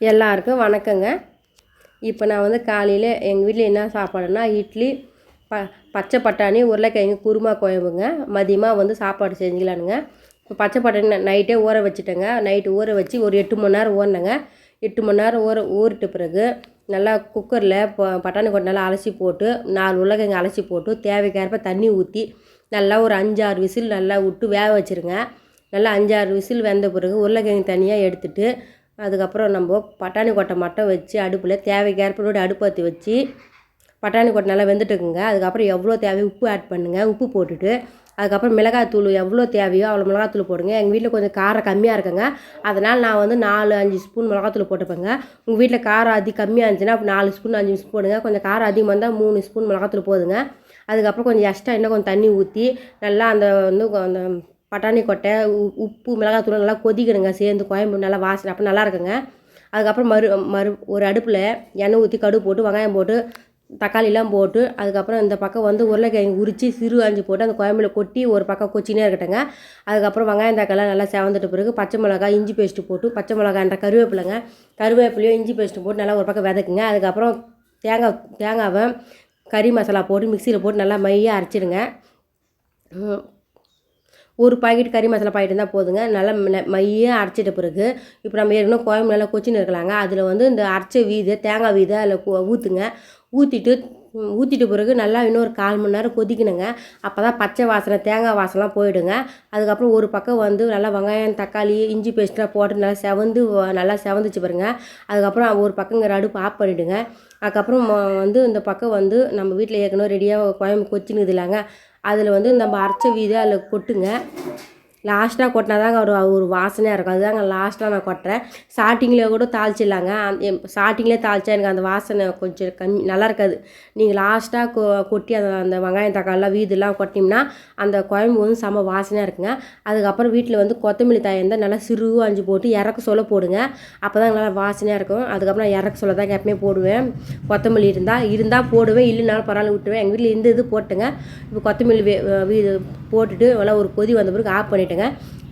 எல்லாருக்கும் வணக்கங்க. இப்போ நான் வந்து காலையில் எங்கள் வீட்டில் என்ன சாப்பாடுனா இட்லி ப பச்சை பட்டாணி உருளைக்கிழங்கு குருமா குழம்புங்க. மதியமாக வந்து சாப்பாடு செஞ்சுக்கலானுங்க இப்போ பச்சை பட்டாணி நைட்டே ஊற வச்சுட்டேங்க. நைட்டு ஊற வச்சு ஒரு எட்டு மணி நேரம் ஊறினேங்க. எட்டு மணி நேரம் ஊற ஊறிட்ட பிறகு நல்லா குக்கரில் பட்டாணி கொண்டு நல்லா அலசி போட்டு நாலு உருளைக்கிழங்கு அலசி போட்டு தேவைக்கேற்ப தண்ணி ஊற்றி நல்லா ஒரு அஞ்சாறு விசில் நல்லா விட்டு வேக வச்சுருங்க. நல்லா அஞ்சாறு விசில் வெந்த பிறகு உருளைக்கிழங்கு தனியாக எடுத்துட்டு அதுக்கப்புறம் நம்ம பட்டாணி கொட்டை மட்டும் வச்சு அடுப்பில் தேவைக்கேற்ப அடுப்பு பற்றி வச்சு பட்டாணி கொட்டை நல்லா வெந்துட்டுக்குங்க அதுக்கப்புறம் எவ்வளோ தேவையோ உப்பு ஆட் பண்ணுங்கள் உப்பு போட்டுட்டு அதுக்கப்புறம் மிளகாத்தூள் எவ்வளோ தேவையோ அவ்வளோ மிளகாத்தூள் போடுங்க. எங்கள் வீட்டில் கொஞ்சம் காரம் கம்மியாக இருக்குங்க. அதனால் நான் வந்து நாலு அஞ்சு ஸ்பூன் மிளகாத்தூள் போட்டுப்பேங்க. உங்கள் வீட்டில் காரம் அதிக கம்மியாக இருந்துச்சுன்னா அப்போ நாலு ஸ்பூன் அஞ்சு ஸ்பூன் போடுங்க. கொஞ்சம் காரம் அதிகமாக இருந்தால் மூணு ஸ்பூன் மிளகாத்தூள் போதுங்க. அதுக்கப்புறம் கொஞ்சம் எக்ஸ்ட்ரா இன்னும் கொஞ்சம் தண்ணி ஊற்றி நல்லா அந்த வந்து அந்த பட்டாணி கொட்டை உ- உப்பு மிளகாத்தூள் நல்லா கொதிக்கணுங்க. சேர்ந்து கோயம்பு நல்லா வாசனை அப்போ நல்லா இருக்குங்க. அதுக்கப்புறம் மறு மறு ஒரு அடுப்பில் எண்ணெய் ஊற்றி கடுகு போட்டு வெங்காயம் போட்டு தக்காளிலாம் போட்டு அதுக்கப்புறம் இந்த பக்கம் வந்து உருளைக்கிழங்கு உரித்து சிறு அஞ்சு போட்டு அந்த குழம்புல கொட்டி ஒரு பக்கம் கொச்சினே இருக்கட்டுங்க. அதுக்கப்புறம் வெங்காயம் தக்காளி நல்லா செவந்துட்ட பிறகு பச்சை மிளகாய் இஞ்சி பேஸ்ட்டு போட்டு பச்சை மிளகாய்ன்ற கருவேப்பிலைங்க. கருவேப்பிலையும் இஞ்சி பேஸ்ட்டு போட்டு நல்லா ஒரு பக்கம் விதக்குங்க. அதுக்கப்புறம் தேங்காய் தேங்காவை கறி மசாலா போட்டு மிக்சியில் போட்டு நல்லா மையாக அரைச்சிடுங்க. ஒரு பாக்கெட் கறி மசாலா பாக்கெட் இருந்தால் போதுங்க. நல்லா மையாக அரைச்சிட்ட பிறகு இப்போ நம்ம ஏற்கனவே கோயம்பு நல்லா கொச்சின்னு இருக்கலாங்க அதில் வந்து இந்த அரைச்ச வீது தேங்காய் வீதை அதில் ஊற்றுங்க ஊற்றிட்டு ஊற்றிட்ட பிறகு நல்லா இன்னொரு கால் மணி நேரம் கொதிக்கணுங்க. அப்போ தான் பச்சை வாசனை தேங்காய் வாசனைலாம் போயிடுங்க. அதுக்கப்புறம் ஒரு பக்கம் வந்து நல்லா வெங்காயம் தக்காளி இஞ்சி பேஸ்ட்லாம் போட்டு நல்லா செவந்து நல்லா செவந்துச்சு பாருங்க. அதுக்கப்புறம் ஒரு பக்கங்கிற அடுப்பு ஆஃப் பண்ணிவிடுங்க அதுக்கப்புறம் வந்து இந்த பக்கம் வந்து நம்ம வீட்டில் ஏற்கனவே ரெடியாக குழம்பு கொச்சின்னு இல்லைங்க. அதில் வந்து நம்ம அரைச்ச வீதை அதில் கொட்டுங்க. லாஸ்ட்டாக கொட்டினா தாங்க ஒரு ஒரு வாசனையாக இருக்கும். அதுதாங்க லாஸ்ட்டாக நான் கொட்டுறேன். ஸ்டார்டிங்கில் கூட தாளிச்சிடலாங்க. ஸ்டார்டிங்லேயே தாளிச்சா எனக்கு அந்த வாசனை கொஞ்சம் கம்மி நல்லா இருக்காது. நீங்கள் லாஸ்ட்டாக கொ கொட்டி அந்த அந்த வெங்காயம் தக்காளிலாம் வீதெல்லாம் கொட்டினீங்கன்னா அந்த குழம்பு வந்து செம வாசனையாக இருக்குங்க. அதுக்கப்புறம் வீட்டில் வந்து கொத்தமல்லி தாய் இருந்தால் நல்லா சிறு அஞ்சு போட்டு இறக்க சொல்ல போடுங்க. அப்போ தான் நல்லா வாசனையாக இருக்கும். அதுக்கப்புறம் நான் இறக்க சொல்ல தான் எப்பவுமே போடுவேன். கொத்தமல்லி இருந்தால் இருந்தால் போடுவேன். இல்லைனாலும் பரவாயில்ல விட்டுவேன் எங்கள் வீட்டில் இந்த இது போட்டுங்க. இப்போ கொத்தமல்லி வீ போட்டுட்டு நல்லா ஒரு கொதி வந்த பிறகு ஆஃப் பண்ணிட்டேங்க.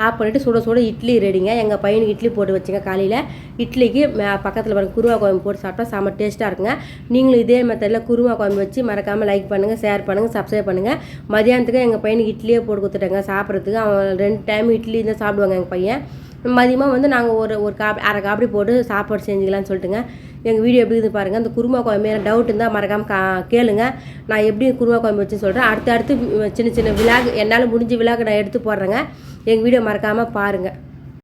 ஆஃப் பண்ணிவிட்டு சுட சுட இட்லி ரெடிங்க. எங்கள் பையனுக்கு இட்லி போட்டு வச்சுங்க காலையில். இட்லிக்கு பக்கத்தில் பாருங்க குருவா குழம்பு போட்டு சாப்பிட்டா செம்ம டேஸ்ட்டாக இருக்குங்க. நீங்களும் இதே மெத்தடில் குருவா குழம்பு வச்சு மறக்காமல் லைக் பண்ணுங்கள் ஷேர் பண்ணுங்கள் சப்ஸ்கிரைப் பண்ணுங்கள் மதியானத்துக்கு எங்கள் பையனுக்கு இட்லியே போட்டு கொடுத்துட்டேங்க சாப்பிட்றதுக்கு. அவன் ரெண்டு டைம் இட்லி தான் சாப்பிடுவாங்க எங்கள் பையன். மதியமாக வந்து நாங்கள் ஒரு ஒரு காப் அரை காப்பி போட்டு சாப்பாடு செஞ்சுக்கலாம்னு சொல்லிட்டுங்க. எங்கள் வீடியோ எப்படி இருக்குது பாருங்கள் அந்த குருமா குழம்பு டவுட் இருந்தால் மறக்காமல் கா கேளுங்க. நான் எப்படி குருமா குழம்பு வச்சுன்னு சொல்கிறேன் அடுத்து அடுத்து சின்ன சின்ன விழாக்கு என்னால் முடிஞ்ச விழாக்கு நான் எடுத்து போடுறேங்க. எங்கள் வீடியோ மறக்காமல் பாருங்கள்